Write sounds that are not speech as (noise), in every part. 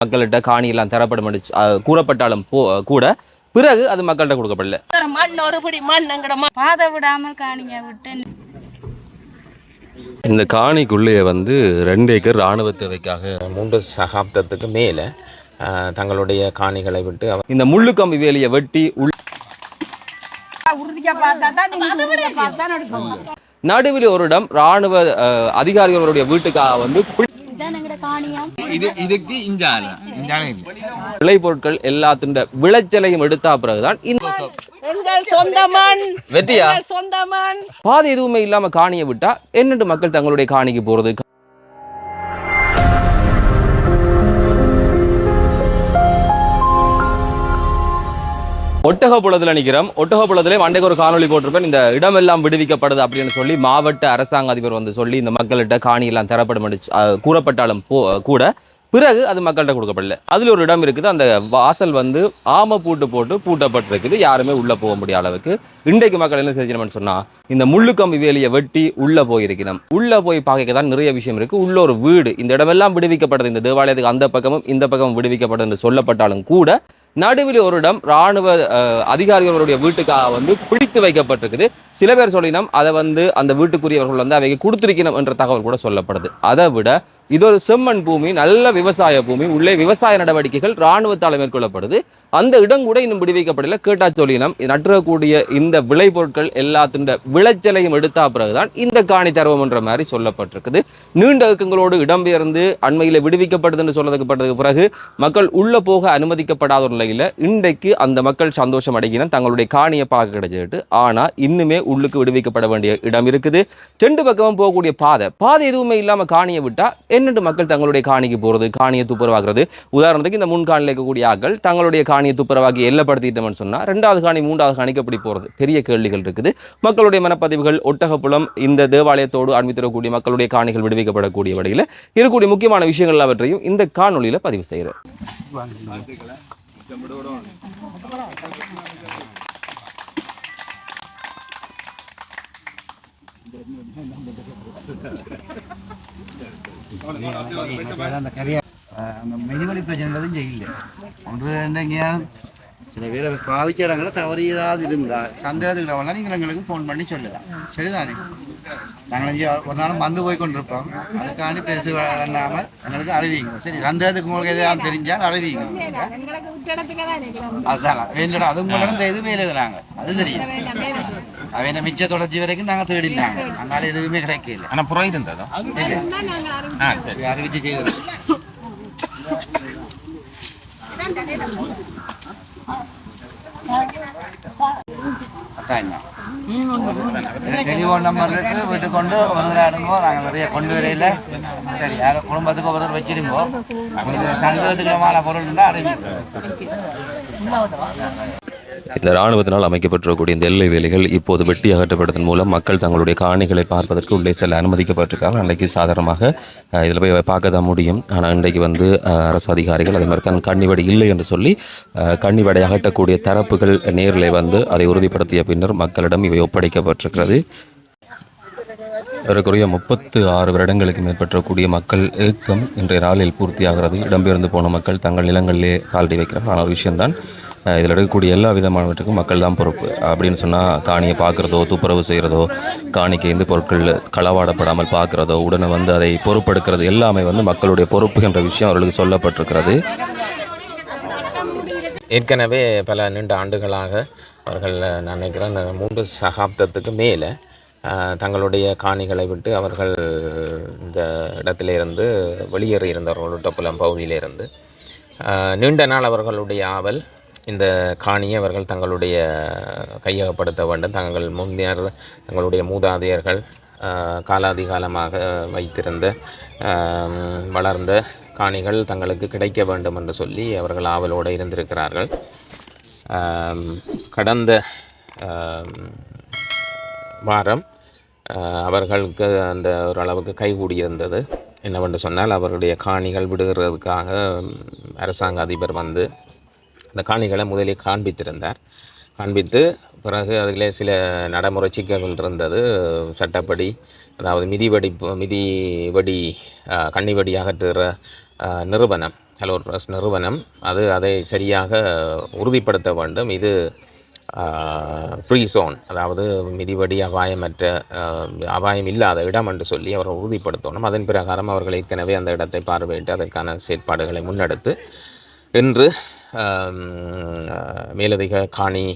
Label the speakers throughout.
Speaker 1: மக்கள்கிட்ட காணியெல்லாம் தரப்படும் கூறப்பட்டாலும் போ கூட பிறகு அது மக்கள்கிட்ட கொடுக்கப்படல.
Speaker 2: மண் ஒரு பிடி மண்
Speaker 3: பாதை விடாமல் காணிங்க விட்டு
Speaker 1: இந்த காணிக்குள்ளேயே வந்து ரெண்டு ஏக்கர் ராணுவ தேவைக்காக
Speaker 4: மூன்று சகாப்தத்துக்கு மேலே தங்களுடைய காணிகளை விட்டு அவர்
Speaker 1: இந்த முள்ளு கம்பி வேலியை வெட்டி உள் நடுவில் ஒரு இடம் ராணுவ அஹ், அதிகாரிகளுடைய வீட்டுக்காக வந்து
Speaker 5: இது இதுக்கு இஞ்சால. இல்லை.
Speaker 1: விளைபொருட்கள் எல்லாத்தின் விளைச்சலையும் எடுத்தா பிறகுதான் இந்த
Speaker 2: எங்கள் சொந்த மண்.
Speaker 1: வெற்றியா?
Speaker 2: எங்கள் சொந்த மண்.
Speaker 1: பாதை எதுவுமே இல்லாம காணியை விட்டா என்னட்டு மக்கள் தங்களுடைய காணிக்கு போறது? ஒட்டகப்புலத்தில் நிற்கிறோம் ஒட்டகப்புலத்திலே அன்றைக்கு ஒரு காணொளி போட்டிருப்பேன். இந்த இடமெல்லாம் விடுவிக்கப்படுது அப்படின்னு சொல்லி மாவட்ட அரசாங்க அதிபர் வந்து சொல்லி இந்த மக்கள்கிட்ட காணியெல்லாம் தரப்படும் கூறப்பட்டாலும் போ கூட பிறகு அது மக்கள்கிட்ட கொடுக்கப்படல. அதில் ஒரு இடம் இருக்குது. அந்த வாசல் வந்து ஆம பூட்டு போட்டு பூட்டப்பட்டிருக்குது. யாருமே உள்ளே போக முடியாத அளவுக்கு. இன்றைக்கு மக்கள் என்ன செஞ்சணும்னு சொன்னால் இந்த முள்ளு கம்பி வேலியை வெட்டி உள்ளே போயிருக்கணும். உள்ளே போய் பார்க்க தான் நிறைய விஷயம் இருக்குது உள்ள ஒரு வீடு. இந்த இடமெல்லாம் விடுவிக்கப்படுது இந்த தேவாலயத்துக்கு அந்த பக்கமும் இந்த பக்கமும் விடுவிக்கப்படுது என்று சொல்லப்பட்டாலும் கூட நடுவில் ஒரு இடம் ராணுவ அதிகாரிகளுடைய வீட்டுக்காக வந்து பிடித்து வைக்கப்பட்டிருக்குது. சில பேர் சொல்லினோம் அதை வந்து அந்த வீட்டுக்குரியவர்கள் வந்து அவைக்கு கொடுத்திருக்கணும் என்ற தகவல் கூட சொல்லப்படுது. அதை விட இது ஒரு செம்மண் பூமி நல்ல விவசாய பூமி உள்ளே விவசாய நடவடிக்கைகள் ராணுவத்தால் மேற்கொள்ளப்படுது. அந்த இடம் கூட இன்னும் விடுவிக்கப்படல. கேட்டா சொல்லினம் நட்டுறக்கூடிய இந்த விளைபொருட்கள் எல்லாத்தின் விளைச்சலையும் எடுத்தா பிறகுதான் இந்த காணி தருவம் என்ற மாதிரி சொல்லப்பட்டிருக்குது. நீண்ட இயக்கங்களோடு இடம்பெயர்ந்து அண்மையில் விடுவிக்கப்படுதுன்னு சொல்லப்பட்டதுக்கு பிறகு மக்கள் உள்ள போக அனுமதிக்கப்படாத ஒரு நிலையில இன்றைக்கு அந்த மக்கள் சந்தோஷம் அடைகினா தங்களுடைய காணியை பார்க்க கிடைச்சிட்டு ஆனால் இன்னுமே உள்ளுக்கு விடுவிக்கப்பட வேண்டிய இடம் இருக்குது. ரெண்டு பக்கமும் போகக்கூடிய பாதை. பாதை எதுவுமே இல்லாம காணியை விட்டா என்னென்று மக்கள் தங்களுடைய காணிக்கு போறது காணியை துப்புரவாக்குறது? உதாரணத்துக்கு இந்த முன்காணியில் இருக்கக்கூடிய ஆக்கள் தங்களுடைய காணியை துப்புரவாக்கி எல்லப்படுத்திட்டோம்னு சொன்னா ரெண்டாவது காணி மூன்றாவது காணிக்கு எப்படி போறது? பெரிய கேள்விகள் இருக்குது. மக்களுடைய மனப்பதிவுகள் ஒட்டகப்புலம் இந்த தேவாலயத்தோடு அண்மித்திடக்கூடிய மக்களுடைய காணிகள் விடுவிக்கப்படக்கூடிய வழியில் இருக்கக்கூடிய முக்கியமான விஷயங்கள் அவற்றையும் இந்த காணொலியில் பதிவு செய்கிறேன்
Speaker 5: அந்த மெதிவழி பிரச்சனைன்றதும் செய்யல ஒன்று ரெண்டு எங்கேயாவது சில பேர் பாவிச்ச இடங்களை தவறு ஏதாவது இருந்தா சந்தேகத்துக்கு வேணா நீங்கள் எங்களுக்கு ஃபோன் பண்ணி சொல்லலாம் சரிதானே? நாங்கள் இங்கே ஒரு நாள் வந்து போய் கொண்டிருப்போம். அதுக்காண்டி பேச வேண்டாமல் எங்களுக்கு அறிவிங்க. சரி சந்தேகத்துக்கு உங்களுக்கு எதாவது தெரிஞ்சால் அறிவிங்க. அதுதான் வேண்டடா அது உங்களிடம் இது வேலை நாங்கள் அது தெரியும். அவன் மிச்ச தொடர்ச்சி வரைக்கும் நாங்கள் தேடினாங்க. அதனால எதுவுமே கிடைக்கல.
Speaker 4: ஆனால் புறம் இருந்ததோ
Speaker 5: அறிவிச்சு செய்தோம் அதான் டெலிஃபோன் நம்பர் இருக்கு வீட்டுக்கு கொண்டு ஒரு தடவை அடுங்கோ நாங்கள் நிறைய கொண்டு வரையில சரி யாரும் குடும்பத்துக்கு ஒரு தடவை வச்சிருங்கோ உங்களுக்கு சந்தேகத்துக்குமான பொருள் இருந்தால் அறிவிங்க
Speaker 1: இந்த இராணுவத்தினால் அமைக்கப்பட்டிருக்கக்கூடிய இந்த எல்லை வேலைகள் இப்போது வெட்டி அகற்றப்பட்டதன் மூலம் மக்கள் தங்களுடைய காணிகளை பார்ப்பதற்கு உள்ளே செல்ல அனுமதிக்கப்பட்டிருக்காங்க அன்றைக்கு சாதாரணமாக இதில் போய் பார்க்க தான் முடியும். ஆனால் இன்றைக்கு வந்து அரசு அதிகாரிகள் அதே மாதிரி தான் கண்ணிவடை இல்லை என்று சொல்லி கண்ணிவடை அகற்றக்கூடிய தரப்புகள் நேரில் வந்து அதை உறுதிப்படுத்திய பின்னர் மக்களிடம் இவை ஒப்படைக்கப்பட்டிருக்கிறது. ஏறக்குறைய முப்பத்து ஆறு வருடங்களுக்கு மேற்பட்டக்கூடிய மக்கள் ஏக்கம் இன்றைய நாளில் பூர்த்தியாகிறது. இடம்பெயர்ந்து போன மக்கள் தங்கள் நிலங்களிலே கால்டி வைக்கிறார் ஆனால் ஒரு விஷயம்தான் இதில் இருக்கக்கூடிய எல்லா விதமானவற்றுக்கும் மக்கள் தான் பொறுப்பு. அப்படின்னு சொன்னால் காணியை பார்க்குறதோ துப்புரவு செய்கிறதோ காணிக்கு இந்த பொருட்கள் களவாடப்படாமல் பார்க்குறதோ உடனே வந்து அதை பொறுப்பெடுக்கிறது எல்லாமே வந்து மக்களுடைய பொறுப்பு என்ற விஷயம் அவர்களுக்கு சொல்லப்பட்டிருக்கிறது.
Speaker 4: ஏற்கனவே பல நீண்ட ஆண்டுகளாக அவர்கள் நான் நினைக்கிறேன் மூன்று சகாப்தத்துக்கு மேலே தங்களுடைய காணிகளை விட்டு அவர்கள் இந்த இடத்திலிருந்து வெளியேறி இருந்தவர்கள் ஒட்டப்புலம் பகுதியிலிருந்து நீண்ட நாள் அவர்களுடைய ஆவல் இந்த காணியை அவர்கள் தங்களுடைய கையகப்படுத்த வேண்டும். தங்கள் முன்னியர் தங்களுடைய மூதாதையர்கள் காலாதிகாலமாக வைத்திருந்த வளர்ந்த காணிகள் தங்களுக்கு கிடைக்க வேண்டும் என்று சொல்லி அவர்கள் ஆவலோடு இருந்திருக்கிறார்கள். கடந்த வாரம் அவர்களுக்கு அந்த ஓரளவுக்கு கைகூடியிருந்தது என்னவென்று சொன்னால் அவர்களுடைய காணிகள் விடுகிறதுக்காக அரசாங்க அதிபர் வந்து அந்த காணிகளை முதலில் காண்பித்திருந்தார். காண்பித்து பிறகு அதிலே சில நடைமுறை சிக்கல்கள் இருந்தது. சட்டப்படி அதாவது மிதிவடி மிதி வடி ஆஹ், அகற்றுகிற நிறுவனம் கலோர் ட்ரஸ்ட் நிறுவனம் அது அதை சரியாக உறுதிப்படுத்த வேண்டும். இது ஃப்ரீ சோன் அதாவது மிதிவடி அபாயமற்ற அபாயம் இல்லாத இடம் என்று சொல்லி அவரை உறுதிப்படுத்தணும். அதன் பிரகாரம் அவர்கள் ஏற்கனவே அந்த இடத்தை பார்வையிட்டு அதற்கான செயற்பாடுகளை முன்னெடுத்து இன்று மேலதிக காணி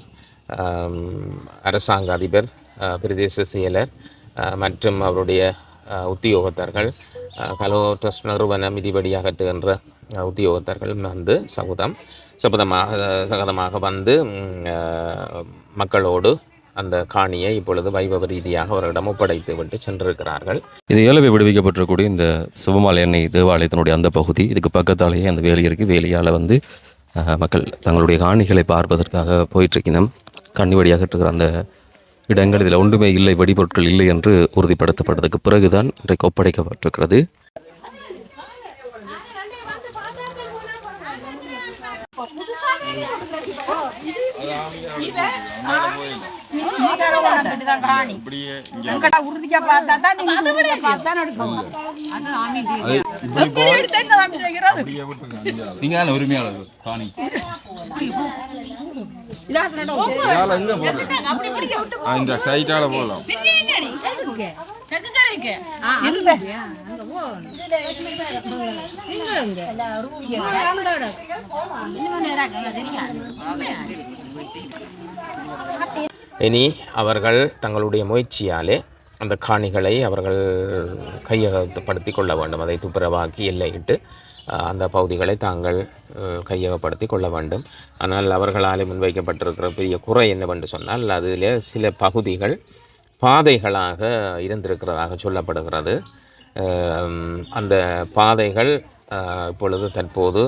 Speaker 4: அரசாங்க அதிபர் பிரதேச செயலர் மற்றும் அவருடைய உத்தியோகத்தர்கள் கலோ ட்ரஸ்ட் நிறுவன மிதிபடி அகற்றுகின்ற உத்தியோகத்தர்கள் வந்து சகுதம் சபதமாக சகதமாக வந்து மக்களோடு அந்த காணியை இப்பொழுது வைபவ ரீதியாக அவரிடம் ஒப்படைத்து விட்டு சென்றிருக்கிறார்கள்.
Speaker 1: இது ஏழவை விடுவிக்கப்பட்டிருக்கக்கூடிய இந்த சுபமாலை எண்ணெய் தேவாலயத்தினுடைய அந்த பகுதி இதுக்கு பக்கத்தாலேயே அந்த வேலி இருக்குது வேலியால் வந்து மக்கள் தங்களுடைய காணிகளை பார்ப்பதற்காக போயிட்டுருக்கணும் கண்ணி வழியாக இருக்கிற அந்த இடங்கள் இதில் ஒன்றுமே இல்லை வெடிபொருட்கள் இல்லை என்று உறுதிப்படுத்தப்பட்டதுக்கு பிறகுதான் இன்றைக்கு ஒப்படைக்கப்பட்டிருக்கிறது.
Speaker 6: நீங்க தானே உரிமையாளர் காணி. இதால எங்க போடுறது ஆ, இந்த சைட்டால போடலாம்
Speaker 4: இனி அவர்கள் தங்களுடைய முயற்சியாலே அந்த காணிகளை அவர்கள் கையகப்படுத்தி கொள்ள வேண்டும். அதை துப்புரவாக்கி எல்லையிட்டு அந்த பகுதிகளை தாங்கள் கையகப்படுத்தி கொள்ள வேண்டும். ஆனால் அவர்களால் முன்வைக்கப்பட்டிருக்கிற பெரிய குறை என்னவென்று சொன்னால் அதில் சில பகுதிகள் பாதைகளாக இருந்திருக்கிறதாக சொல்லப்படுகிறது. அந்த பாதைகள் இப்பொழுது தற்போது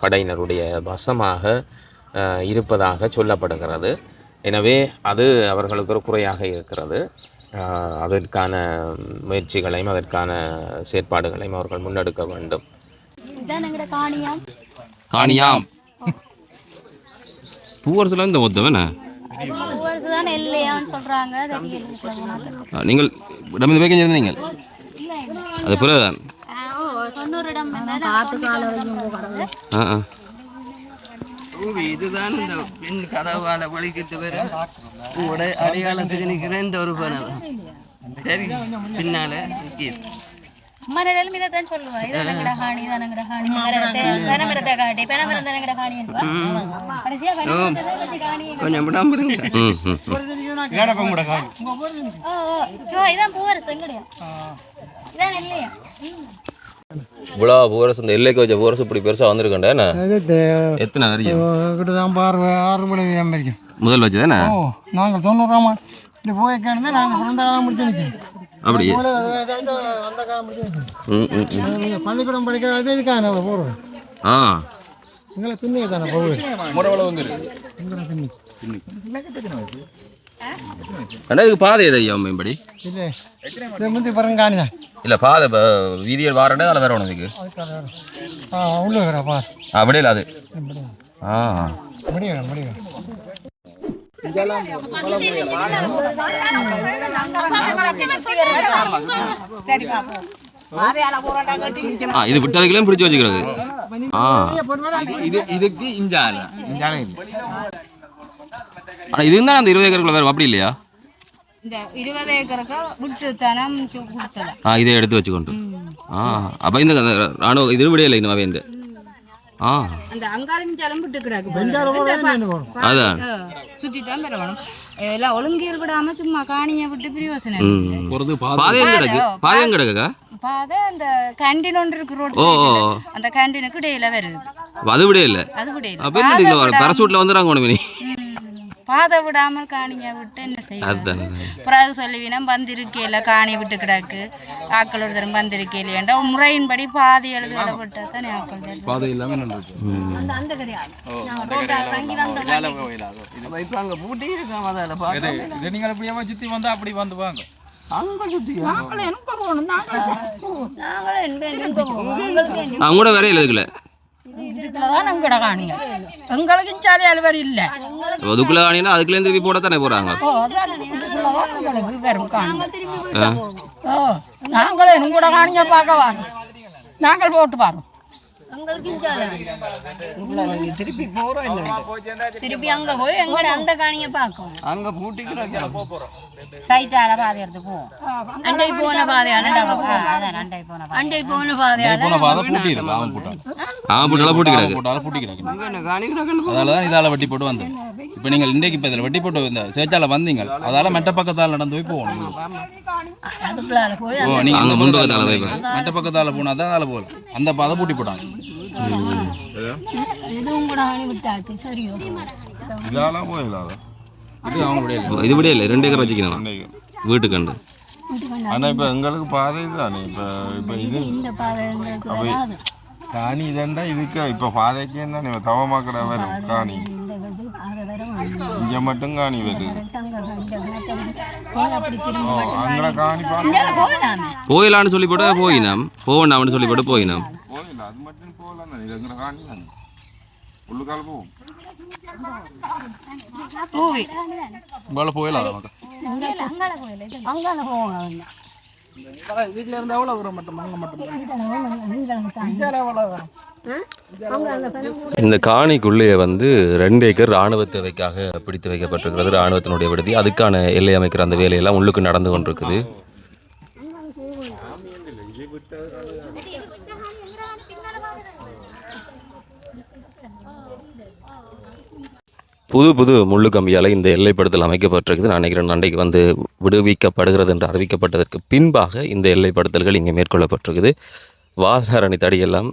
Speaker 4: படையினருடைய வசமாக இருப்பதாக சொல்லப்படுகிறது. எனவே அது அவர்களுக்கு ஒரு குறையாக இருக்கிறது. அதற்கான முயற்சிகளையும் அதற்கான செயற்பாடுகளையும் அவர்கள் முன்னெடுக்க வேண்டும்.
Speaker 3: காணியாம்.
Speaker 1: காணியாம். பூவரசில் இந்த ஒத்தவன? நீங்கள் இடம் அது
Speaker 3: பார்த்து
Speaker 1: ஆ. ஆ
Speaker 2: இதுதான் இந்த பெண் கதவால வலிக்கிட்டு வர உங்களோட அடையாளத்துக்கு நிற்கிற இந்த ஒரு பணம் சரி பின்னால
Speaker 3: இதை தான் சொல்லுவா. காட்டி கடைசியா
Speaker 2: கொஞ்சம் விடாம
Speaker 3: இதான் பூவரசு எங்கடையா? இதான் இல்லையா?
Speaker 1: இவ்வளோ பூரஸ் இந்த எல்லைக்கு வச்ச பூரஸ் இப்படி பெருசாக வந்திருக்கேன்டா என்ன? எத்தனை வரைக்கும்
Speaker 5: கிட்டதான் பாரு ஆறு மணி வரைக்கும்.
Speaker 1: முதல் வச்சதானே
Speaker 5: ஓ நாங்கள் தொண்ணூறாமா இந்த போய் கிடந்து நாங்கள் பிறந்த காலம் முடிச்சு நிற்கிறோம்
Speaker 1: அப்படி.
Speaker 5: அந்த காலம் முடிச்சு. பள்ளிக்கூடம் படிக்கிறது இதுக்காக நம்ம போகிறோம்
Speaker 1: ஆ.
Speaker 5: எங்களை பின்னே தானே போகுது?
Speaker 6: முறவளவு வந்துரு
Speaker 1: அண்ணா இதுக்கு பாதை எது ஐயா மேம்படி
Speaker 5: இல்லை இதை முந்தி பாருங்க காணிதா
Speaker 1: இல்லை பாதை இப்போ வீதியில் வாரண்டே அதில் வேற ஒன்று இதுக்கு
Speaker 5: உள்ள
Speaker 1: அப்படியே இல்லை அது ஆ
Speaker 5: முடியும் முடியும்
Speaker 1: ஆ இது விட்டதுக்கெல்லாம் பிடிச்சி வச்சுக்கிறது ஆ
Speaker 6: இது இதுக்கு இஞ்சால இஞ்சால இல்லை
Speaker 1: ஆனால் இதுக்கு தான் அந்த இருபது ஏக்கருக்குள்ள வேறு அப்படி இல்லையா?
Speaker 3: இந்த இருபது ஏக்கருக்கு விட்டு தனம் கொடுத்தல
Speaker 1: ஆ இதை எடுத்து வச்சுக்கொண்டு. ஆ அப்போ இந்த ராணுவ இது விடையில்லை இன்னும் அவைந்து ஆ.
Speaker 3: அந்த அங்காலும் ஜலம் விட்டு கிடக்கு
Speaker 1: அதான்.
Speaker 3: சுத்தி தான் பெறணும் எல்லாம் ஒழுங்கியல் விடாம சும்மா காணியை விட்டு பிரியோசனம்
Speaker 1: ம்.
Speaker 6: போறது
Speaker 1: பாதையும் கிடக்கு? பாதையும் கிடக்குக்கா?
Speaker 3: பாதை அந்த கேண்டீன் ஒன்று இருக்கு ரோட்
Speaker 1: ஓ ஓ
Speaker 3: அந்த கேண்டீனுக்கு இடையில வருது.
Speaker 1: அப்ப அது விட இல்லை.
Speaker 3: அது விடையில
Speaker 1: அப்போ என்ன ஒன்று மினி
Speaker 3: பாதை விடாமல் காணியை விட்டு என்ன செய்ய
Speaker 1: அதுதான்
Speaker 3: பிறகு சொல்லுவீனம் வந்திருக்கையில காணி விட்டு கிடக்கு. ஆக்கள் ஒரு தரம் வந்திருக்கையிலேண்டா முறையின்படி பாதி எழுதி விடப்பட்டா தானே ஆக்கள்.
Speaker 6: பாதை இல்லாம நல்லது
Speaker 3: அந்த அந்த கிடையாது நாங்க ரோட்டால் இறங்கி வந்தோம்
Speaker 2: இப்ப அங்க பூட்டி இருக்கோம் அதில் பார்க்க
Speaker 6: இது நீங்கள் அப்படியே சுத்தி வந்தா அப்படி வந்து வாங்க.
Speaker 2: அங்க சுத்தி
Speaker 3: நாங்களும்
Speaker 2: இதுக்குள்ளதான் எங்கட காணிங்க எங்களுக்கு சாலை அலுவலர் இல்ல
Speaker 1: அதுக்குள்ள ஆனினா அதுக்குள்ளே திருப்பி போட தானே போகிறாங்க
Speaker 2: ஓ அதான் இதுக்குள்ளதான் எங்களுக்கு வெறும் காணி
Speaker 3: நாங்க திரும்பி விட்டு போவோம்
Speaker 2: ஓ நாங்களும் காணிங்க பார்க்க வரோம் நாங்கள் போட்டு பாரோம்
Speaker 7: உங்களுக்கு இஞ்சால
Speaker 8: உள்ள நீங்க திருப்பி போறோம் இல்லை
Speaker 7: திருப்பி அங்க போய் எங்கட அந்த காணியை பார்க்கும்.
Speaker 8: அங்க பூட்டிக்கிற
Speaker 3: சைட்டால பாதை எடுத்து போவோம்
Speaker 7: அண்டை போன பாதையால நாங்க
Speaker 3: ஆ, அதான் அண்டை போன பாதை.
Speaker 7: அண்டை போன பாதையால
Speaker 9: போன பாதை பூட்டி இருக்கு அவன் போட்டான்
Speaker 1: ஆ? போட்டு பூட்டி கிடக்கு
Speaker 9: போட்டாலும் பூட்டி கிடக்கு
Speaker 8: அங்க என்ன காணிக்கிறாங்கன்னு
Speaker 9: அதால தான் இதால வெட்டி போட்டு வந்தேன். இப்போ நீங்கள் இன்றைக்கு இப்போ இதில் வெட்டி போட்டு இந்த சேச்சால வந்தீங்க. அதால மெட்ட பக்கத்தால் நடந்து போய் போகணும். ஓ நீங்கள்
Speaker 1: அங்க
Speaker 9: அந்த
Speaker 1: முன்பக்கத்தால போய்
Speaker 9: மெட்ட பக்கத்தால போனா தான் அதில் போகல. அந்த பாதை பூட்டி போட்டாங்க.
Speaker 7: எதுவும் கூட ஆணி விட்டாச்சு சரியோ
Speaker 6: இதால போயிடலாம்
Speaker 9: இது இல்லை.
Speaker 1: இது விட இல்லை ரெண்டு ஏக்கர். வச்சுக்கணும் வீட்டுக்கண்டு.
Speaker 6: ஆனா இப்ப எங்களுக்கு பாதை தானே இப்ப இப்ப இது
Speaker 7: இந்த பாதை
Speaker 6: காணி இதண்டா இதுக்கு? இப்ப பாதைக்கு என்ன தவமாக்கடை வரும் காணி. இங்க மட்டும் காணி வருது
Speaker 1: போயிலான்னு சொல்லி போட்டு போயினாம். போவேண்டாம்னு சொல்லி போட்டு போயினாம்.
Speaker 6: போயிடலாம் அது மட்டும் போகலாம் தானே இது காணி தானே உள்ளுக்கால
Speaker 7: அங்கால அங்கால போவாங்க
Speaker 8: இருந்தா வரும் மட்டும் மட்டும்
Speaker 1: இந்த காணிக்குள்ளேயே வந்து ரெண்டு ஏக்கர் ராணுவ தேவைக்காக பிடித்து வைக்கப்பட்டிருக்கிறது ராணுவத்தினுடைய விடுதி. அதுக்கான எல்லை அமைக்கிற அந்த வேலையெல்லாம் உள்ளுக்கு நடந்து கொண்டிருக்குது. புது புது முள்ளு கம்பியால் இந்த எல்லைப்படுத்தல் அமைக்கப்பட்டிருக்குது. நான் நினைக்கிறேன் அன்றைக்கு வந்து விடுவிக்கப்படுகிறது என்று அறிவிக்கப்பட்டதற்கு பின்பாக இந்த எல்லைப்படுத்தல்கள் இங்கே மேற்கொள்ளப்பட்டிருக்குது. வாசரணி தடியெல்லாம்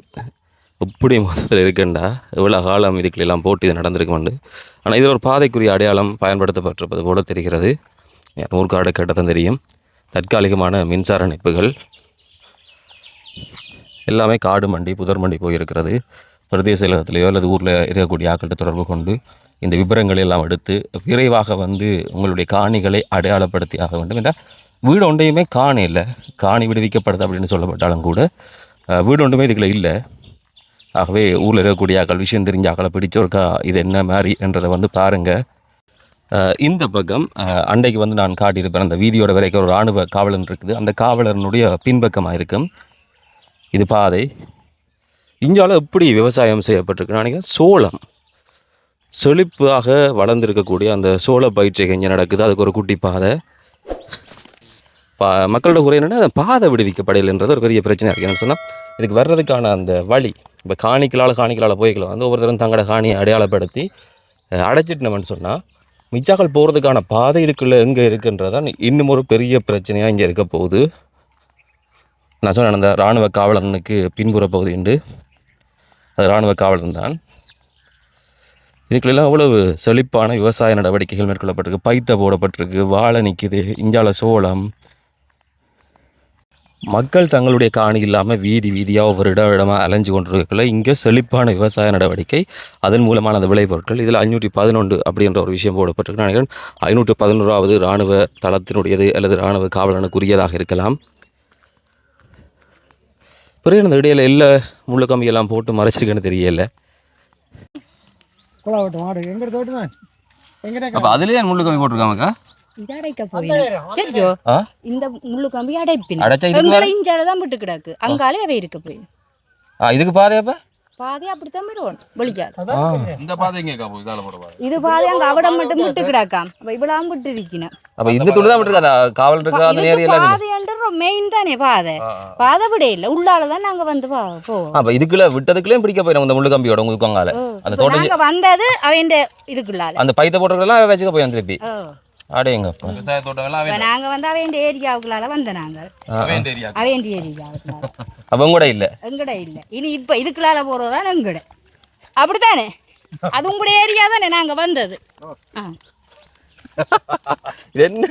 Speaker 1: இப்படி மொத்தத்தில் இருக்குண்டா? இவ்வளோ காலம் இதுக்குள்ளெல்லாம் போட்டு இது நடந்திருக்குமெண்டு ஆனால் இது ஒரு பாதைக்குரிய அடையாளம் பயன்படுத்தப்பட்டிருப்பது போல தெரிகிறது. நூற்காடு கேட்டதான் தெரியும். தற்காலிகமான மின்சார இணைப்புகள். எல்லாமே காடு மண்டி புதர் மண்டி போயிருக்கிறது. பிரதேச செயலகத்திலேயோ அல்லது ஊரில் இருக்கக்கூடிய ஆக்கள்கிட்ட தொடர்பு கொண்டு இந்த விபரங்களை எல்லாம் எடுத்து விரைவாக வந்து உங்களுடைய காணிகளை அடையாளப்படுத்தி ஆக வேண்டும். என்றால் வீடு ஒன்றையுமே காணி இல்லை. காணி விடுவிக்கப்படுது அப்படின்னு சொல்லப்பட்டாலும் கூட வீடு ஒன்றுமே இதுக்குள்ள இல்லை. ஆகவே ஊரில் இருக்கக்கூடிய ஆக்கள் விஷயம் தெரிஞ்ச ஆக்களை பிடிச்சோருக்கா இது என்ன மாதிரி என்றதை வந்து பாருங்கள் இந்த பக்கம் அன்றைக்கு வந்து நான் காட்டியிருப்பேன். அந்த வீதியோட வரைக்கும் ஒரு இராணுவ காவலன் இருக்குது. அந்த காவலனுடைய பின்பக்கமாக இருக்கும் இது பாதை. இந்தியாவில் எப்படி விவசாயம் செய்யப்பட்டிருக்குன்னு நினைக்கிறேன் சோளம். செழிப்பாக வளர்ந்துருக்கக்கூடிய அந்த சோள பயிற்சிகள் இங்கே நடக்குது. அதுக்கு ஒரு குட்டி பாதை. பா மக்களோட குறை என்னென்னா அந்த பாதை விடுவிக்கப்படையில்ன்றது ஒரு பெரிய பிரச்சனை இருக்குது என்ன சொன்னால் இதுக்கு வர்றதுக்கான அந்த வழி இப்போ காணிக்கலால் காணிக்கலால் போய்க்கலாம். வந்து ஒவ்வொருத்தரும் தங்களோட காணியை அடையாளப்படுத்தி அஹ், அடைச்சிட்டோம்னு சொன்னால் மிச்சாக்கள் போகிறதுக்கான பாதை இதுக்குள்ளே எங்கே இருக்குன்றதான் இன்னும் ஒரு பெரிய பிரச்சனையாக இங்கே இருக்க போகுது. நான் சொன்னேன் அந்த இராணுவ காவலனுக்கு பின்புற பகுதி உண்டு அது இராணுவ காவலன் தான். இதுக்குள்ளெல்லாம் அவ்வளவு செழிப்பான விவசாய நடவடிக்கைகள் மேற்கொள்ளப்பட்டிருக்கு. பைத்த போடப்பட்டிருக்கு வாழை நிற்குது இஞ்சால சோளம். மக்கள் தங்களுடைய காணி இல்லாமல் வீதி வீதியாக ஒவ்வொரு இட இடமாக அலைஞ்சு கொண்டிருக்கல இங்கே செழிப்பான விவசாய நடவடிக்கை அதன் மூலமான அந்த விளைபொருட்கள் இதில் ஐநூற்றி பதினொன்று அப்படின்ற ஒரு விஷயம் போடப்பட்டிருக்கு நினைக்கிறேன். ஐநூற்று பதினோராவது இராணுவ தளத்தினுடையது அல்லது இராணுவ காவலனுக்குரியதாக இருக்கலாம். பிறகு அந்த இடையில இல்லை முள்ளு கம்பியெல்லாம் போட்டு மறைச்சிருக்கேன்னு தெரியல. அப்போ அதுலேயே முள்ளு கம்பி ஆ?
Speaker 3: இந்த முள்ளு கம்பி அடைப்பின்.
Speaker 1: அடைச்சா இதுக்கு
Speaker 3: எங்களை
Speaker 1: வேற
Speaker 3: இஞ்சால தான் விட்டு கிடக்கு அங்காலே அவை இருக்க போய்.
Speaker 1: ஆ இதுக்கு பாதையப்ப
Speaker 3: பாதை அப்படித்தான் போயிடுவோம் வெளிக்காது
Speaker 9: இந்த பாதை எங்கே போகுது? இதால போகிற பாதை.
Speaker 3: இது பாதை அங்க அவடம் மட்டும் விட்டு கிடக்காம் அப்ப இவ்வளவு விட்டு இருக்கணும்
Speaker 1: அப்போ இந்த துண்டு தான் விட்டுருக்காதா காவல் இருக்கிற அந்த ஏரியால
Speaker 3: மெயின் தானே பாதை. பாதை விட இல்ல. உள்ளாலதான் நாங்க வந்து பா- போவோம்
Speaker 1: அப்போ இதுக்குள்ள விட்டதுக்குள்ளேயும் பிடிக்க போயிடும் இந்த முள்ளு கம்பியோட உங்களுக்கு அந்த தோட்டம்
Speaker 3: வந்தது அவன் இதுக்குள்ளால.
Speaker 1: அந்த பைத்த போட்டுறதெல்லாம் வச்சுக்க போய் திருப்பி. அடேங்கப்பா.
Speaker 9: விவசாய தோட்டங்கள்லாம்
Speaker 3: நாங்க வந்து அவன் ஏரியாவுக்குள்ளால வந்த நாங்க.
Speaker 9: அவன் ஏரியா
Speaker 3: அவன் ஏரியாவுக்குள்ளால.
Speaker 1: அப்போ கூட இல்லை?
Speaker 3: எங்கட இல்ல. இனி இப்ப இதுக்குள்ளால போறதுதான் எங்கட. அப்படித்தானே? அது உங்களோட ஏரியா தானே நாங்க வந்தது. ஆ.
Speaker 1: இது (laughs) என்ன?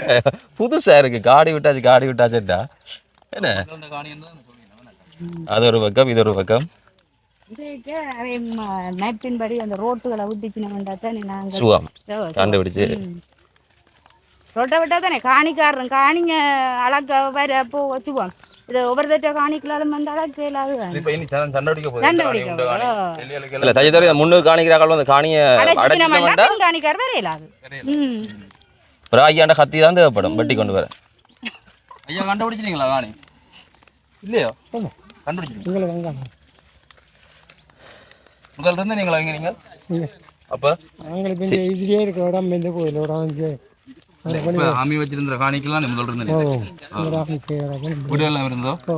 Speaker 1: புதுசா இருக்கு. காடி விட்டாச்சு காடி விட்டாச்சுட்டா என்ன? அது ஒரு பக்கம். இது ஒரு பக்கம்
Speaker 3: நட்பின்படி அந்த ரோட்டுகளை விட்டுச்சுனா தானே நாங்க
Speaker 1: சுவாம்
Speaker 3: ஓ, சரி.
Speaker 1: கண்டுபிடிச்சு.
Speaker 3: ரோட்டை விட்டா தானே? காணிக்காரன் காணிங்க அழக்க வர போ வச்சுக்குவோம் இது ஒவ்வொரு தட்ட காணிக்கலாலும் வந்து அழக்க இல்லாத
Speaker 9: இப்போ இனி சண்டை அடிக்க போகுது.
Speaker 3: சண்டை
Speaker 9: இந்த காணி,
Speaker 3: அடிக்க
Speaker 9: இந்த காணி.
Speaker 3: போகுது.
Speaker 9: எல்லைகளுக்கு
Speaker 1: இல்ல தைய தவிர முன்னுக்கு காணிக்கிறார்கள் வந்து காணியை
Speaker 3: காணிக்கார் வேற இல்லாது. ம்.
Speaker 1: ஒரு ஐயாண்ட கத்தி தான் தேவைப்படும் வெட்டி கொண்டு வர.
Speaker 9: ஐயா கண்டுபிடிச்சிட்டீங்களா காணி? இல்லையோ? கண்டுபிடிச்சிட்டீங்க
Speaker 10: எங்க
Speaker 9: முதல்ல இருந்து நீங்களா இங்க நீங்க அப்ப?
Speaker 11: இருக்கிற இடம் இந்த கோயில் இடம்
Speaker 9: இப்ப ஆமி வச்சிருந்த காணிக்கெல்லாம் நீ முதல்ல.
Speaker 11: இந்த
Speaker 9: வீடு எல்லாம் இருந்தோ
Speaker 11: ஓ.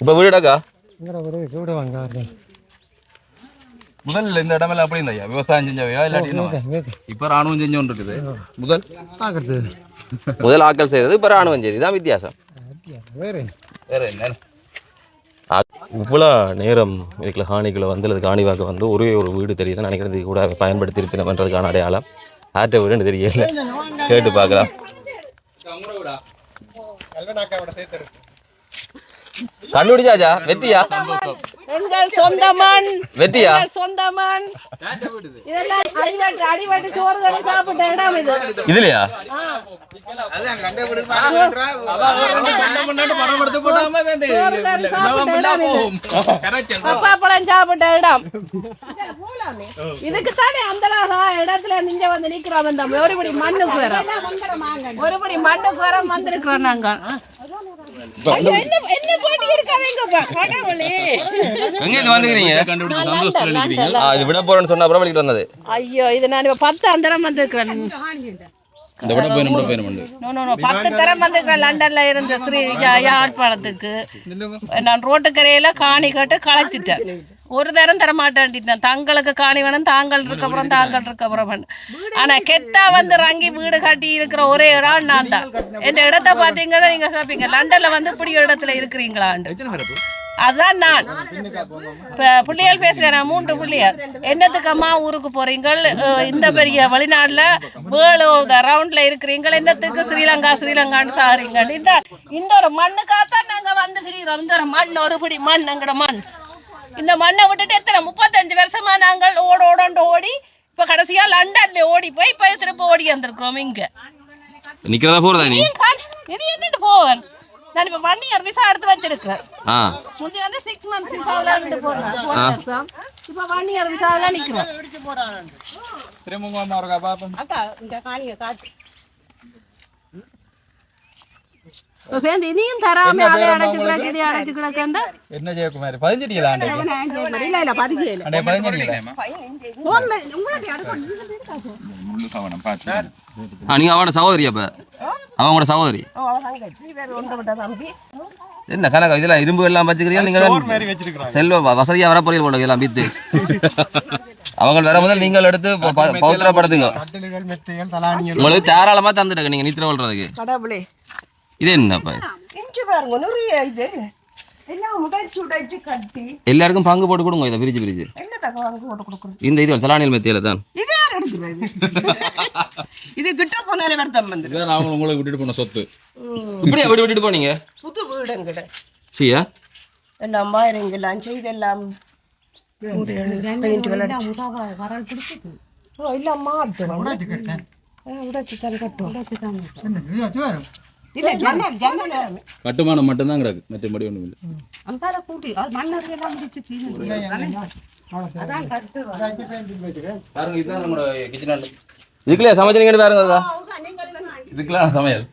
Speaker 1: இப்போ வீடுடாக்கா
Speaker 11: இங்கே ஒரு வீடு வாங்க
Speaker 9: முதல்ல இந்த இடமெல்லாம் அப்படி இருந்தா விவசாயம் செஞ்சவையா இல்லாட்டி? இப்ப ராணுவம் செஞ்சோன்னு இருக்குது. முதல்?
Speaker 11: பார்க்கறது
Speaker 1: முதல் ஆட்கள் செய்தது இப்போ ராணுவம் செய்தி. தான் வித்தியாசம்.
Speaker 11: வேறு
Speaker 9: வேற என்ன?
Speaker 1: இவ்வளோ நேரம் இதுக்குள்ள காணிக்குள்ள வந்து அல்லது காணிவாக்க வந்து ஒரே ஒரு வீடு தெரியுது நினைக்கிறது கூட பயன்படுத்தி இருப்பினன்றதுக்கான அடையாளம். ஆற்ற வீடுன்னு தெரியல. கேட்டு பார்க்கலாம். கண்டுபிடிச்சாச்சா? வெற்றியா?
Speaker 12: எங்கள் சொந்த மண்.
Speaker 1: வெற்றியா?
Speaker 12: சொந்த மண். இதெல்லாம் அடிவாட்டு அடிவாட்டு சோறு கறி சாப்பிட்ட இடம் இது.
Speaker 1: இதுலையா?
Speaker 12: பப்பாப்பழம் சாப்பிட்ட இடம். இதுக்கு தானே அந்த இடத்துல நீங்க வந்து நிக்கிறோம் இந்த ஒருபடி மண்ணுக்கு வர. ஒருபடி மண்ணுக்கு வர வந்திருக்கிறோம் நாங்க. என்ன போட்டி
Speaker 1: இது விட போறேன்னு சொன்ன அப்புறம் வந்தது.
Speaker 12: ஐயோ இது நான் இப்ப பத்தாம் தரம் வந்திருக்கிறேன்.
Speaker 9: இந்த விட போய் நம்ம பயணம் பண்ணு
Speaker 12: நோ நோ நோ பத்து தரம் வந்திருக்கிறேன் லண்டன்ல இருந்த ஸ்ரீ யா- யாழ்ப்பாணத்துக்கு. நான் ரோட்டுக்கரையில காணி கட்டு களைச்சிட்டேன். ஒரு தரம் தர மாட்டேன்ட்டேன் தங்களுக்கு காணி வேணும் தாங்கள் இருக்க அப்புறம் தாங்கள் இருக்க அப்புறம் ஆனா கெத்தா வந்து ரங்கி வீடு கட்டி இருக்கிற ஒரே ஒரு ஆள் நான் தான் என் இடத்த பாத்தீங்கன்னா நீங்க கேப்பீங்க. லண்டன்ல வந்து இப்படி இடத்துல இருக்கிறீங்களான்னு அதான் நான். இப்போ பிள்ளைகள் பேசுகிறேன் மூன்று பிள்ளைகள் என்னத்துக்கம்மா ஊருக்கு போறீங்கள்? அஹ் இந்த பெரிய வெளிநாட்டில் த ரவுண்டில் இருக்கிறீங்கள். என்னத்துக்கு ஸ்ரீலங்கா ஸ்ரீலங்கான்னு சாகிறீங்க இந்த இந்த ஒரு மண்ணுக்காகத்தான் நாங்கள் வந்துக்கிறோம் இந்த ஒரு மண் ஒரு பிடி மண் எங்கட மண். இந்த மண்ணை விட்டுட்டு எத்தனை முப்பத்தஞ்சு வருஷமா நாங்கள் ஓட ஓடோண்டு ஓடி இப்போ கடைசியா லண்டன்ல ஓடி போய் இப்போ திரும்ப ஓடி வந்திருக்கிறோம் இங்கே.
Speaker 1: நிக்கிறதா போறதா நீ?
Speaker 12: இது என்னட்டு போவேன்? நான் இப்போ ஒன் இயர் விசா எடுத்து வச்சிருக்கிறேன்
Speaker 1: ஆ.
Speaker 12: முந்தி வந்து சிக்ஸ் மந்த்ஸ் விசாவில் இருந்து போனேன். போன வருஷம். இப்போ ஒன் இயர் விசாவில் நிற்கிறேன்
Speaker 9: திரும்ப இருக்கா பாப்போம்.
Speaker 12: அக்கா காட்டு.
Speaker 1: நீங்க அவனோட சகோதரி. அப்ப அவங்களோட சகோதரி என்ன கணக்கா இதெல்லாம் இரும்பு எல்லாம் வச்சுக்கிறீங்க நீங்க தான் செல்வ வ- வசதியா வர போறீங்க போல எல்லாம் வித்து. அவங்க வர முதல் நீங்கள் எடுத்து ப- ப- பௌத்திரப்படுத்துங்க. உங்களுக்கு தாராளமா தந்துடுங்க நீங்க நித்திர
Speaker 2: கடவுளே.
Speaker 1: இது என்னப்பா
Speaker 2: உடைச்சு உடைச்சு கட்டி.
Speaker 1: எல்லாருக்கும் பங்கு போட்டு கொடுங்க இதை பிரிச்சு பிரிச்சு இந்த இது தலானியல் மெத்தியில தான்.
Speaker 2: இது யார் எடுக்கிறது இது கிட்ட போனாலே வருத்தம் வந்து
Speaker 9: அவங்க உங்களுக்கு விட்டுட்டு போன சொத்து.
Speaker 1: இப்படியா விட்டு விட்டுட்டு போனீங்க?
Speaker 2: புது வீடுங்கிட்ட
Speaker 1: சரியா
Speaker 2: எல்லாம் மாயிரங்கெல்லாம் செய்தெல்லாம் பெயிண்ட்கள் அடிச்சு. ஓ, இல்ல மாட்டு
Speaker 5: உடைச்சு
Speaker 2: உடைச்சு தான் கட்டும்.
Speaker 5: என்ன இது வரும்
Speaker 2: இல்ல ஜன்னல் ஜன்னல்.
Speaker 9: கட்டுமானம் மட்டும்தான் கிடக்கு. மற்றபடி ஒன்றும் இல்லை.
Speaker 2: அங்கால கூட்டி அது எல்லாம் முடிச்சு
Speaker 9: பாருங்க இதுதான் நம்மளோட கிச்சன்
Speaker 1: இதுக்குள்ளே சமைச்சீங்கன்னு பாருங்க அதா.
Speaker 9: இதுக்கெல்லாம் சமையல்.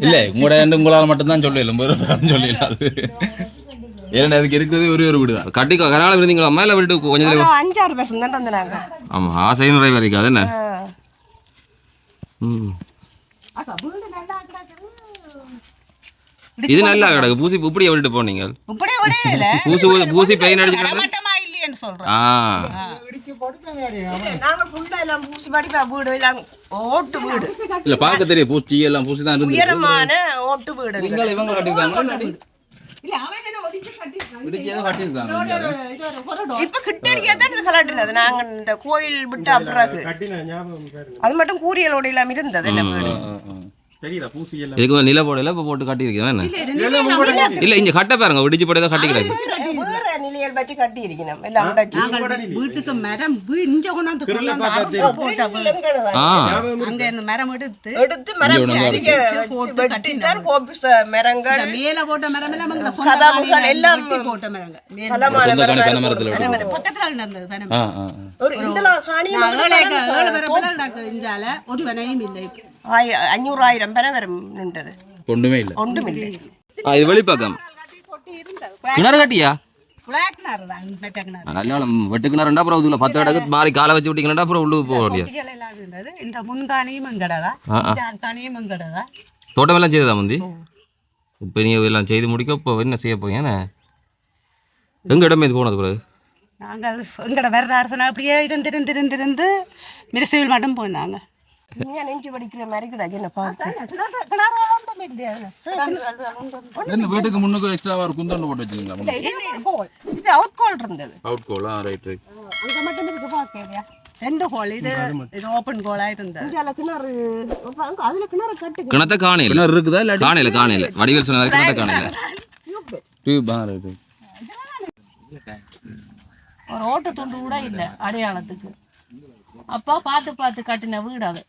Speaker 9: இல்லை உங்களோட உங்களால் மட்டும்தான் சொல்லலாம் சொல்லலாம் அது ஏன்னா அதுக்கு இருக்கிறது ஒரே ஒரு வீடு தான்
Speaker 1: கட்டி கனால இருந்தீங்களா அம்மா இல்லை விட்டு கொஞ்சம்
Speaker 2: அஞ்சாறு பர்சன்ட் தான் தந்தாங்க
Speaker 1: ஆமா ஆசை நிறைவேறிக்காது என்ன? ம். இது நல்லா கிடக்கு. பூசி இப்படியே விட்டுட்டு போனீங்க (laughs) பூசி பூசி பெயின் அடிச்சு
Speaker 2: இல்லையேன்னு சொல்றேன்.
Speaker 1: ஆ.
Speaker 2: நாங்க ஃபுல்லா எல்லாம் பூசி படிப்பா வீடு எல்லாம் ஓட்டு வீடு.
Speaker 9: இல்லை பார்க்க தெரியும். பூச்சி எல்லாம் பூசி தான்
Speaker 2: உயரமான ஓட்டு வீடு.
Speaker 9: இவங்க கட்டிருக்காங்க
Speaker 2: இப்ப கிட்ட தான் இது கலாட்டினது நாங்க இந்த கோயில் விட்டு அப்புறம் அது மட்டும் கூரியலோட எல்லாம் இருந்தது என்ன
Speaker 1: இதுக்கு நில போடல இப்போ போட்டு கட்டியிருக்கேன் என்ன? இல்லை இங்கே கட்ட பாருங்க இடிச்சு போட்டு ஆ.
Speaker 2: ஒரு
Speaker 13: இல்லை ஆய- அஞ்சூறாயிரம் பேரை வரும் நின்றது.
Speaker 9: ஒன்றுமே இல்லை.
Speaker 13: ஒன்றுமில்லை.
Speaker 1: ஆ இது வெளிப்பக்கம். கிணறு கட்டியா?
Speaker 13: பிளாக் கிணறு தான் மெட்ட கிணறு
Speaker 1: நல்ல வெட்டு கிணறுண்டா அப்புறம் இதுல பத்து இடத்துக்கு மாறி காலை வச்சு விட்டீங்கன்னா அப்புறம் உள்ளுக்கு போக முடியாது
Speaker 13: எல்லாம் இந்த முன்காணியும் எங்கடதா
Speaker 1: ஆ, ஆ.
Speaker 13: காணியும் எங்கடதா
Speaker 1: தோட்டமெல்லாம் செய்ததா முந்தி? இப்போ நீ எல்லாம் செய்து முடிக்க இப்போ என்ன செய்ய போறீங்க? எங்க இடம் இது போனது பிறகு?
Speaker 13: நாங்கள் எங்கட வரலாறு சொன்னா அப்படியே இருந்து இருந்து இருந்து இருந்து மிருசைவில் நெஞ்சு படிக்கிற மாதிரி என்ன
Speaker 9: இந்த வீட்டுக்கு முன்னுக்கு எக்ஸ்ட்ராவா ஒரு குந்தண்டு போட்டு வச்சுருங்களா
Speaker 13: இது அவுட் கோல் இருந்தது.
Speaker 9: அவுட் கோலா ரைட் ரைட்
Speaker 13: அங்க மட்டும் இருக்கு பாக்கலையா ரெண்டு ஹோல் இது இது ஓப்பன் கோலா இருந்தது. கிணறு அதுல கிணறு கட்டு
Speaker 1: கிணத்த காணையில்
Speaker 9: கிணறு இருக்குதா இல்லாட்டி?
Speaker 1: காணையில் காணையில் வடிவேல் சொன்ன வரைக்கும் கிணத்த காணையில்
Speaker 9: டியூப் ஆ ரைட்
Speaker 12: ஒரு ஓட்டு துண்டு கூட இல்லை அடையாளத்துக்கு. அப்பா பார்த்து பார்த்து கட்டின வீடு அது.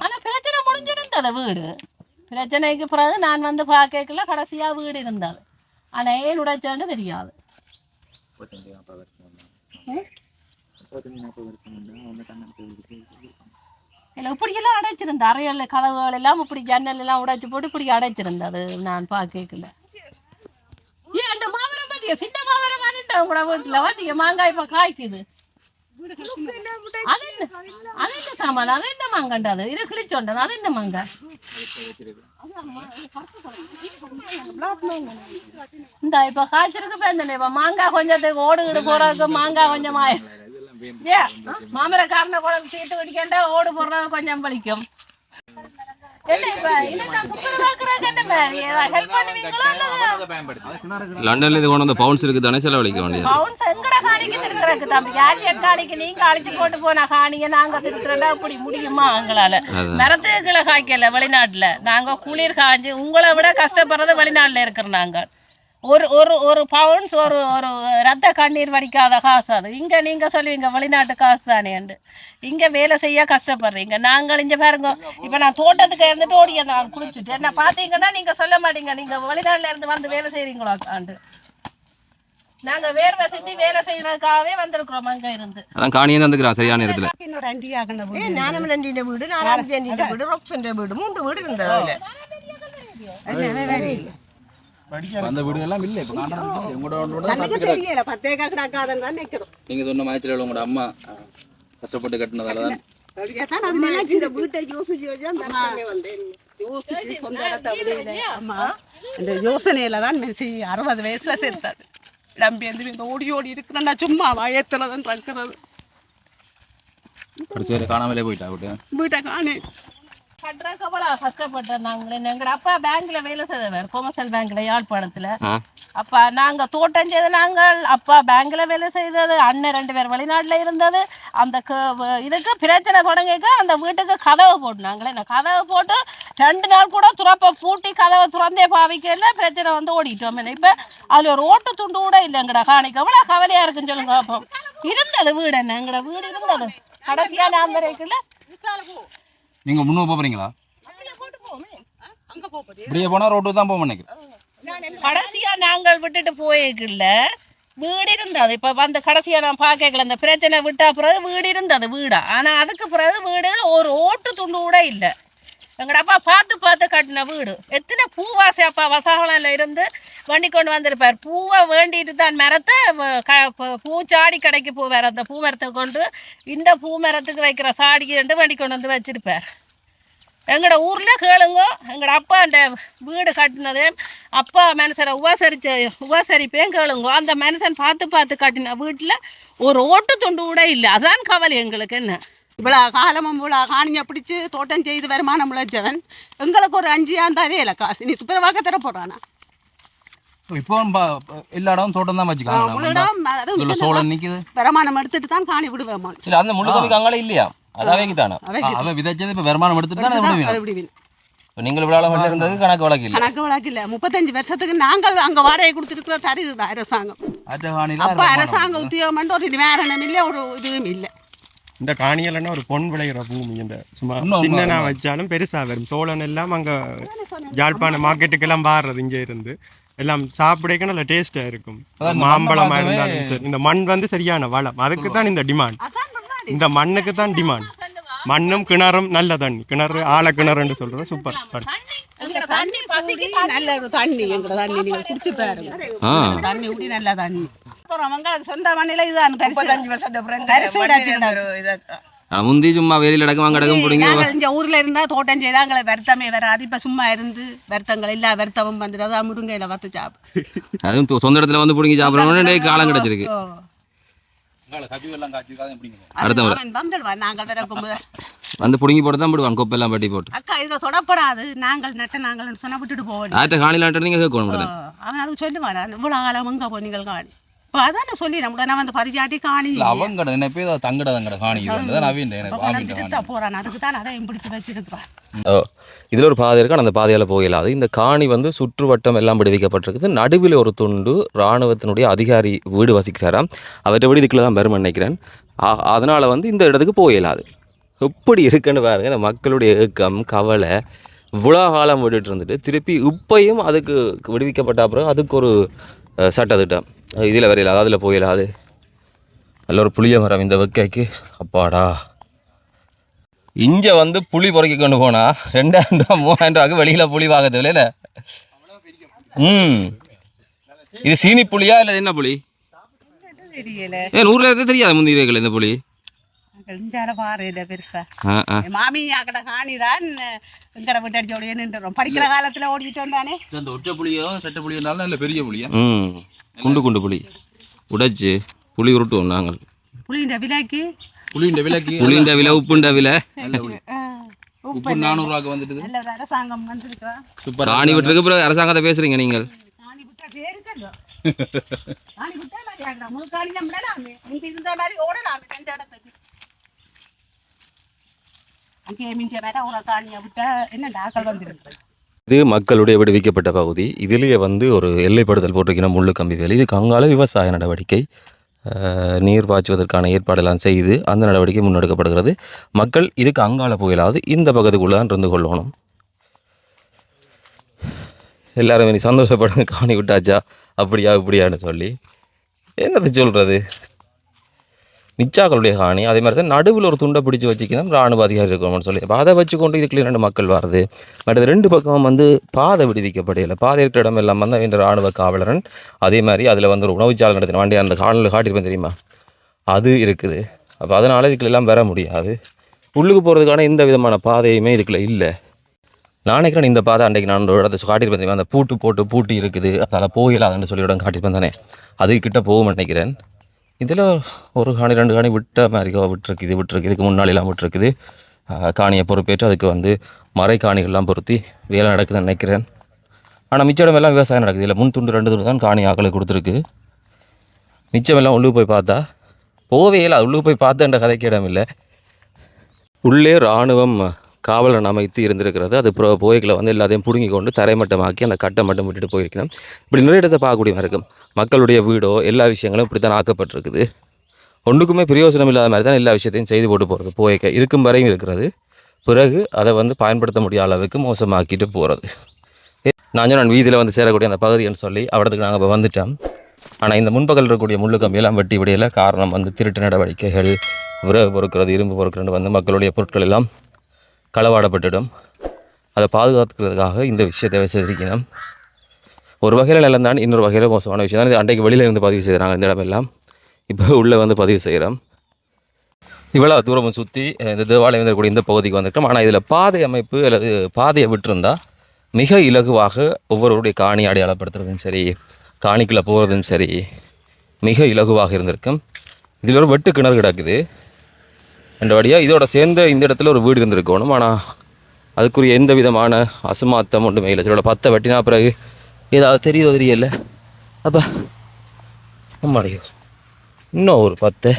Speaker 12: ஆனா பிரச்சனை முடிஞ்சிருந்தது வீடு பிரச்சனைக்கு பிறகு நான் வந்து பார்க்கல கடைசியா வீடு இருந்தது ஆனா ஏன் உடைச்சான்னு தெரியாது இல்லை இப்படியெல்லாம் அடைச்சிருந்த அறையல்ல கதவுகள் எல்லாம் இப்படி ஜன்னல் எல்லாம் உடைச்சு போட்டு இப்படி அடைச்சிருந்தது நான் பார்க்கல ஏன் அந்த மாமரம் பாத்தீங்க சின்ன மாமரம் வந்துட்டா உங்களோட வீட்டுல பாத்தியா மாங்காய் இப்ப காய்க்குது அது என்ன? அது என்ன சாமான்? அது என்ன மாங்கண்டது இது கிழிச்சோண்டது அது என்ன மாங்காய் இந்த இப்ப காய்ச்சிருக்கு பேருந்தே இப்ப மாங்காய் கொஞ்சத்துக்கு ஓடு கீடு போறதுக்கு மாங்காய் கொஞ்சம் ஆய ஏ மாமரக்காரனை
Speaker 1: லண்டன்ல இது கொண்டு வந்து பவுன்ஸ் இருக்கு தானே செலவழிக்க வேண்டியது.
Speaker 12: பவுன்ஸ் எங்கட காணிக்கு திருக்கிறதுக்கு தம்பி? யார் என் காணிக்கு நீங்க அழிச்சு போட்டு போன காணிங்க நாங்க திருக்கிறதா அப்படி முடியுமா எங்களால? மரத்துக்கு கீழே காய்க்கல வெளிநாட்டுல. நாங்க குளிர் காய்ஞ்சு உங்களை விட கஷ்டப்படுறது வெளிநாட்டுல இருக்கிற நாங்க. ஒரு ஒரு ஒரு பவுன்ஸ் ஒரு ஒரு ரத்த கண்ணீர் வடிக்காத காசு அது. இங்கே நீங்கள் சொல்லுவீங்க வெளிநாட்டு காசு தானேண்டு இங்கே வேலை செய்ய கஷ்டப்படுறீங்க. நாங்கள் இங்கே பாருங்க இப்போ நான் தோட்டத்துக்கு இருந்துட்டு ஓடிய நான் குளிச்சுட்டு. என்ன பார்த்தீங்கன்னா நீங்கள் சொல்ல மாட்டீங்க நீங்கள் வெளிநாட்டில் இருந்து வந்து வேலை செய்கிறீங்களா ஆண்டு. நாங்கள் வேர்வை செஞ்சு வேலை செய்யறதுக்காகவே வந்திருக்கிறோம் அங்கே இருந்து.
Speaker 1: அதான் காணியே வந்துக்கிறோம் சரியான இடத்துல.
Speaker 13: இன்னொரு அண்டி ஆகின வீடு.
Speaker 14: நானும் நண்டியின் வீடு நானும் வீடு ரொக்ஸன் வீடு மூன்று
Speaker 13: வீடு இருந்தது அதில்.
Speaker 9: அந்த வீடு எல்லாம் இல்லை இப்போ காண்டாக்ட் உங்களோட
Speaker 13: கண்ணுக்கு தெரியல பத்தேக்கா கிடக்காதன்னு தான் நிக்கிறோம்
Speaker 9: நீங்க சொன்ன மாய்ச்சல் உங்களோட அம்மா கஷ்டப்பட்டு கட்டினதால தான்.
Speaker 13: யோசனையில தான் அறுபது வயசுல சேர்த்தாரு நம்பி வந்து இந்த ஓடி ஓடி இருக்கிறேன்னா சும்மா வயத்துல தான் இருக்கிறது
Speaker 9: காணாமலே போயிட்டா வீட்டை
Speaker 13: காணி
Speaker 12: கட்டுறதுக்கு அவ்வளோ கஷ்டப்பட்டோம் நாங்கள். எங்களோட அப்பா பேங்க்ல வேலை செய்தவர் கொமர்ஷியல் பேங்க்ல யாழ்ப்பாணத்துல. அப்பா நாங்க தோட்டம் செய்த நாங்கள் அப்பா பேங்க்ல வேலை செய்தது அண்ணன் ரெண்டு பேர் வெளிநாட்டுல இருந்தது. அந்த இதுக்கு பிரச்சனை தொடங்கிக்க அந்த வீட்டுக்கு கதவை போட்டுனாங்களே நான் கதவை போட்டு ரெண்டு நாள் கூட துறப்ப பூட்டி கதவை துறந்தே பாவிக்கல பிரச்சனை வந்து ஓடிட்டோம். இப்ப அதுல ஒரு ஓட்டு துண்டு கூட இல்லைங்கடா காணிக்க. அவ்வளோ கவலையா இருக்குன்னு சொல்லுங்க அப்போ. இருந்தது வீடு என்ன? எங்கட வீடு இருந்தது. கடைசியா நான் வரைக்குள்ள
Speaker 9: நீங்க முன்னூறு போறீங்களா?
Speaker 13: அங்க போகுது
Speaker 9: இப்படியே போனா ரோட்டு தான் போக நினைக்கிறேன்.
Speaker 12: கடைசியா நாங்கள் விட்டுட்டு போயிருக்குல்ல வீடு இருந்தது. இப்ப வந்து கடைசியா நான் பார்க்கல இந்த பிரச்சனை விட்டா பிறகு வீடு இருந்தது வீடா? ஆனா அதுக்கு பிறகு வீடு ஒரு ஓட்டு துண்டு கூட இல்லை. எங்கட அப்பா பார்த்து பார்த்து கட்டின வீடு. எத்தனை பூவாசி அப்பா வசாகலம்ல இருந்து வண்டி கொண்டு வந்திருப்பார். பூவை வேண்டிட்டு தான் மரத்தை க பூச்சாடி கடைக்கு போவார். அந்த பூ மரத்தை கொண்டு இந்த பூ மரத்துக்கு வைக்கிற சாடிக்கு ரெண்டு வண்டி கொண்டு வந்து வச்சிருப்பார். எங்களோட ஊரில் கேளுங்க எங்களோட அப்பா அந்த வீடு கட்டினது அப்பா மனுஷரை உபசரிச்ச உபசரிப்பேன் கேளுங்கோ. அந்த மனுஷன் பார்த்து பார்த்து கட்டின வீட்டில் ஒரு ஓட்டு துண்டு கூட இல்லை. அதான் கவலை எங்களுக்கு என்ன?
Speaker 13: இவ்வளோ காலமும் இவ்வளோ காணியை பிடிச்சு தோட்டம் செய்து வருமானம் உழைச்சவன் எங்களுக்கு ஒரு அஞ்சு ஆந்தாவே இல்லை காசு. நீ சுப்பரவாக்க தர போறானா?
Speaker 9: இப்போ எல்லா இடமும் தோட்டம் தான் வச்சுக்காங்க. சோளம்
Speaker 13: வருமானம் எடுத்துட்டு தான் காணி விடுவேன்
Speaker 1: இல்லை அந்த தவிக்கு அங்கால இல்லையா? அதாவே தானே
Speaker 13: அவைக்கு
Speaker 9: அவ விதைச்சது இப்ப வருமானம் எடுத்துட்டு தான் அதை விடுவீங்க?
Speaker 13: அது
Speaker 1: நீங்கள் விழாவில் இருந்தது கணக்கு வழக்கு இல்லை.
Speaker 13: கணக்கு வழக்கு இல்லை. முப்பத்தஞ்சு வருஷத்துக்கு நாங்கள் அங்கே வாடகை கொடுத்துருக்கிற தருது அரசாங்கம். அப்போ அரசாங்க உத்தியோகம் ஒரு நிவாரணம் இல்லை ஒரு இதுவும் இல்லை.
Speaker 11: இந்த காணியல்னா ஒரு பொன் விளையிற பூமி. இந்த சும்மா சின்னனா. வச்சாலும் பெருசா வரும். சோளம் எல்லாம் அங்க யாழ்ப்பாணம் மார்க்கெட்டுக்கெல்லாம் வாடுறது இங்க இருந்து. எல்லாம் சாப்பிடக்க நல்ல டேஸ்டா இருக்கும். மாம்பழமா இருந்தாலும் சரி. இந்த மண் வந்து சரியான வளம். அதுக்கு தான் இந்த டிமாண்ட் இந்த மண்ணுக்கு தான் டிமாண்ட் மண்ணும் கிணறும் நல்ல தண்ணி கிணறு ஆழ கிணறுன்னு சொல்றோம் சூப்பர்
Speaker 13: தண்ணி பசிக்கு நல்ல ஒரு தண்ணி. தண்ணி நீங்க குடிச்சு பாருங்க.
Speaker 1: ஆ.
Speaker 13: தண்ணி ஊடி நல்ல தண்ணி. அப்புறம் அவங்களுக்கு சொந்த மண்ணில இதுதான் பரிசு.
Speaker 1: முந்தி சும்மா வெளியில் இடக்கும் அங்கே இடக்கும் பிடிங்க.
Speaker 13: நாங்கள் இந்த ஊர்ல இருந்தா தோட்டம் செய்தா எங்களை வருத்தமே வராது. இப்ப சும்மா இருந்து வருத்தங்கள் இல்ல வருத்தமும் வந்துட்டு அதான் முருங்கையில வத்து சாப்பிடு
Speaker 1: அதுவும் சொந்த இடத்துல வந்து பிடிங்கி சாப்பிட்றோன்னு காலம் கிடச்சிருக்கு.
Speaker 9: எல்லாம்
Speaker 1: வந்து பிடுங்கி போட்டு தான் விடுவான் கொப்பெல்லாம் பட்டி போட்டு.
Speaker 13: அக்கா இதுல தொடப்படாது. நாங்கள் நட்ட நாங்கள் சொன்னா விட்டுட்டு போவோம்
Speaker 1: ஆற்ற காணிலாட்ட நீங்கள் கேட்கணும்.
Speaker 13: அவன் அது சொல்லுவான் இவ்வளவு காலம் எங்க போனீங்கள் காணி. இப்போ அதான் சொல்லி நான் வந்து காணி.
Speaker 9: அவங்கட நினைப்பே தங்கட தங்கட காணி எனக்கு
Speaker 13: போறான். அதுக்கு தான் பிடிச்சு
Speaker 1: இதில் ஒரு பாதை இருக்கு. அந்த பாதையால் போகலாது. இந்த காணி வந்து சுற்றுவட்டம் எல்லாம் விடுவிக்கப்பட்டிருக்குது. நடுவில் ஒரு துண்டு இராணுவத்தினுடைய அதிகாரி வீடு வசிக்கிறாராம். அவற்றை வீடு இதுக்குள்ள தான் பெருமை நினைக்கிறேன். அதனால் வந்து இந்த இடத்துக்கு போகலாது. எப்படி இருக்குன்னு பாருங்க. இந்த மக்களுடைய ஏக்கம் கவலை இவ்வளோ காலம் விட்டுட்டு இருந்துட்டு திருப்பி இப்பையும் அதுக்கு விடுவிக்கப்பட்ட பிறகு அதுக்கு ஒரு சட்டத்திட்டம். இதில் வரையில அதில் போயிடாது நல்ல ஒரு புளிய மரம் இந்த வெக்கைக்கு. அப்பாடா. இங்கே வந்து புளி பொறுக்கி கொண்டு போனா ரெண்டாயிரம் ரூபா மூவாயிரம் ரூபாய்க்கு வெளியில் புளி வாங்க தேவையில்ல ம். இது சீனி புளியா இல்லை என்ன புளி? ஏன் ஊரில் இருந்தே தெரியாது முந்தி வைக்கல இந்த புளி.
Speaker 13: மாமி அக்கட காணி தான் எங்கட விட்டு அடிச்சு ஓடியே நின்றுறோம். படிக்கிற காலத்துல ஓடிட்டு வந்தானே?
Speaker 9: அந்த ஒற்றை புளியோ செட்டை புளியோனாலும் நல்ல பெரிய புளியா?
Speaker 1: ம் குண்டு குண்டு புளி. உடைச்சு புளி உருட்டுவோம் நாங்கள்.
Speaker 13: புளிஇந்த விலைக்கு?
Speaker 9: புளியின் விலைக்கு? (laughs)
Speaker 1: புளிண்ட விலை உப்புண்ட விலை.
Speaker 9: நல்ல புளி. உப்பு நானூறுவாக்கு வந்துட்டு
Speaker 13: நல்ல ஒரு அரசாங்கம் வந்திருக்கா
Speaker 9: சூப்பர்
Speaker 1: காணி விட்டுருக்கு பிறகு அரசாங்கத்தை பேசுறீங்க நீங்கள்.
Speaker 13: காணி விட்டா பேருக்கല്ലോ காணி விட்டா மாதிரி ஆகிறா முழு காணி தான் விடலாமே முந்தி இருந்த மாதிரி ஓடலாமே எந்த இடத்துக்கு. மிஞ்ச வேற ஒரு காணியை என்ன டாக்கள் வந்துருக்கு
Speaker 1: இது மக்களுடைய விடுவிக்கப்பட்ட பகுதி. இதிலேயே வந்து ஒரு எல்லைப்படுதல் போட்டிருக்கணும் முள்ளு கம்பி வேலை. இதுக்கு அங்கால விவசாய நடவடிக்கை. நீர் பாய்ச்சுவதற்கான ஏற்பாடெல்லாம் செய்து அந்த நடவடிக்கை முன்னெடுக்கப்படுகிறது. மக்கள் இதுக்கு அங்கால புயலாவது இந்த பக்கத்துக்குள்ளே தான் இருந்து கொள்ளணும். எல்லாரும் இனி சந்தோஷப்படுங்க காணி விட்டாச்சா? அப்படியா இப்படியான்னு சொல்லி. என்னது சொல்கிறது மிச்சாக்களுடைய காணி அதே மாதிரி தான் நடுவில் ஒரு துண்டை பிடிச்சி வச்சுக்கணும் ராணுவ அதிகாரி இருக்கணும்னு சொல்லி. அப்போ அதை வச்சுக்கொண்டு இதுக்குள்ளே ரெண்டு மக்கள் வருது மற்றது ரெண்டு பக்கமும் வந்து பாதை விடுவிக்கப்படையில பாதை இருக்கிற இடம் இல்லாமல் வந்து இந்த ராணுவ காவலரன் அதே மாதிரி அதில் வந்து ஒரு உணவுச்சாலை நடத்தின வண்டி அந்த காணொலியில் காட்டியிருப்பேன் தெரியுமா? அது இருக்குது. அப்போ அதனால் இதுக்குள்ள எல்லாம் வர முடியாது. உள்ளுக்கு போகிறதுக்கான எந்த விதமான பாதையுமே இதுக்குள்ளே இல்லை. நான் இந்த பாதை அன்றைக்கு நான் ஒரு இடத்த காட்டியிருப்பேன் தெரியுமா? அந்த பூட்டு போட்டு பூட்டி இருக்குது. அதனால் போயிடலாதுன்னு சொல்லி இடம் காட்டியிருப்பேன் தானே. அதுக்கிட்ட போகும் நினைக்கிறேன். இதில் ஒரு காணி ரெண்டு காணி விட்ட மாதிரி விட்டுருக்குது விட்டுருக்கு இதுக்கு முன்னாடிலாம் விட்டுருக்குது. காணியை பொறுப்பேற்று அதுக்கு வந்து மறை காணிகள்லாம் பொருத்தி வேலை நடக்குதுன்னு நினைக்கிறேன். ஆனால் மிச்ச எல்லாம் விவசாயம் நடக்குது. இல்லை முன் துண்டு ரெண்டு துண்டு தான் காணி ஆக்களுக்கு கொடுத்துருக்கு. மிச்சமெல்லாம் உள்ளுக்கு போய் பார்த்தா போவே இல்லை உள்ளுக்கு போய் பார்த்தேன்ற கதைக்கு இடம் இல்லை. உள்ளே இராணுவம் காவலன் அமைத்து இருந்திருக்கிறது. அது புற போய்களை வந்து எல்லாத்தையும் பிடுங்கி கொண்டு தரைமட்டமாக்கி அந்த கட்டை மட்டும் விட்டுட்டு போயிருக்கணும். இப்படி நிறைய இடத்தை பார்க்கக்கூடிய மாதிரி இருக்கும். மக்களுடைய வீடோ எல்லா விஷயங்களும் இப்படி தான் ஆக்கப்பட்டிருக்குது. ஒன்றுக்குமே பிரயோசனம் இல்லாத மாதிரி தான் எல்லா விஷயத்தையும் செய்து போட்டு போகிறது போய்க்க இருக்கும் வரையும் இருக்கிறது. பிறகு அதை வந்து பயன்படுத்த முடியாத அளவுக்கு மோசமாக்கிட்டு போகிறது நான் நான் வீதியில் வந்து சேரக்கூடிய அந்த பகுதின்னு சொல்லி அவடத்துக்கு நாங்கள் இப்போ வந்துட்டோம். ஆனால் இந்த முன்பகல் இருக்கக்கூடிய முள்ளு கம்பியெல்லாம் வெட்டி விடையில காரணம் வந்து திருட்டு நடவடிக்கைகள் விறகு பொறுக்கிறது இரும்பு பொறுக்கிறது வந்து மக்களுடைய பொருட்கள் எல்லாம் களவாடப்பட்டுடும் அதை பாதுகாத்துக்கிறதுக்காக இந்த விஷயத்தை செய்திருக்கணும் ஒரு வகையில் நல்லதான் இன்னொரு வகையில் மோசமான விஷயம். தான் இது அன்றைக்கு வெளியில் இருந்து பதிவு செய்கிறாங்க இந்த இடமெல்லாம் இப்போ உள்ளே வந்து பதிவு செய்கிறோம். இவ்வளோ தூரம் சுற்றி இந்த தேவாலயம் இருக்கக்கூடிய இந்த பகுதிக்கு வந்துட்டோம் ஆனால் இதில் பாதை அமைப்பு அல்லது பாதையை விட்டுருந்தால் மிக இலகுவாக ஒவ்வொருவருடைய காணி அடையாளப்படுத்துறதும் சரி காணிக்குள்ளே போகிறதும் சரி மிக இலகுவாக இருந்திருக்கும். இதில் ஒரு வெட்டு கிணறு கிடக்குது. ரெண்டபடியாக இதோட சேர்ந்த இந்த இடத்துல ஒரு வீடு இருந்திருக்கணும் ஆனால் அதுக்குரிய எந்த விதமான அசமாத்தம் ஒன்றுமே இல்லை இதோட பத்தை வெட்டினா பிறகு ஏதாவது தெரியுதோ தெரியல. அப்போ அம்மாடியோ இன்னும் ஒரு பத்தை.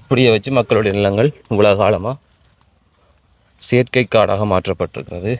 Speaker 1: இப்படியே வச்சு மக்களுடைய நிலங்கள் இவ்வளோ காலமாக செயற்கை காடாக மாற்றப்பட்டிருக்கிறது.